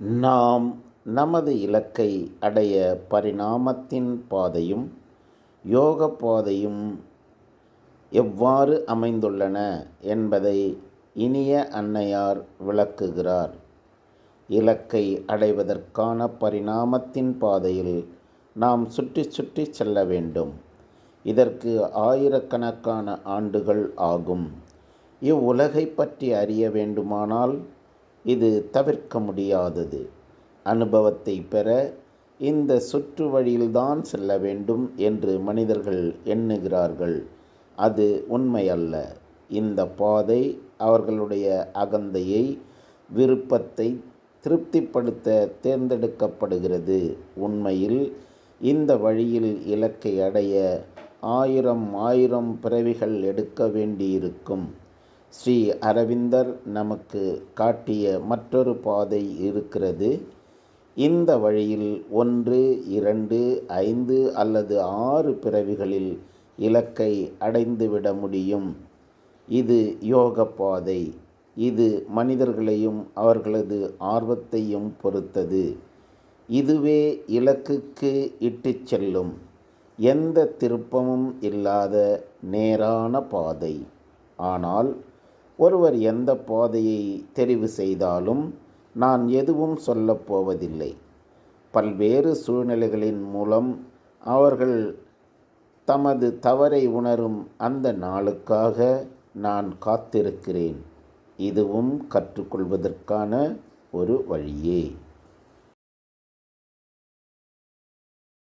நாம் நமது இலக்கை அடைய பரிணாமத்தின் பாதையும் யோக பாதையும் எவ்வாறு அமைந்துள்ளன என்பதை இனிய அன்னையார் விளக்குகிறார். இலக்கை அடைவதற்கான பரிணாமத்தின் பாதையில் நாம் சுற்றி சுற்றி செல்ல வேண்டும். இதற்கு ஆயிரக்கணக்கான ஆண்டுகள் ஆகும். இவ்வுலகை பற்றி அறிய வேண்டுமானால் இது தவிர்க்க முடியாதது. அனுபவத்தை பெற இந்த சுற்று வழியில்தான் செல்ல வேண்டும் என்று மனிதர்கள் எண்ணுகிறார்கள். அது உண்மையல்ல. இந்த பாதை அவர்களுடைய அகந்தையை விருப்பத்தை திருப்திப்படுத்த தேர்ந்தெடுக்கப்படுகிறது. உண்மையில் இந்த வழியில் இலக்கை அடைய ஆயிரம் ஆயிரம் பிறவிகள் எடுக்க வேண்டியிருக்கும். ஸ்ரீ அரவிந்தர் நமக்கு காட்டிய மற்றொரு பாதை இருக்கிறது. இந்த வழியில் ஒன்று இரண்டு ஐந்து அல்லது ஆறு பிறவிகளில் இலக்கை அடைந்துவிட முடியும். இது யோக பாதை. இது மனிதர்களையும் அவர்களது ஆர்வத்தையும் பொறுத்தது. இதுவே இலக்குக்கு இட்டுச் செல்லும். எந்த திருப்பமும் இல்லாத நேரான பாதை. ஆனால் ஒருவர் எந்த பாதையை தெரிவு செய்தாலும் நான் எதுவும் சொல்லப் போவதில்லை. பல்வேறு சூழ்நிலைகளின் மூலம் அவர்கள் தமது தவறை உணரும் அந்த நாளுக்காக நான் காத்திருக்கிறேன். இதுவும் கற்றுக்கொள்வதற்கான ஒரு வழியே.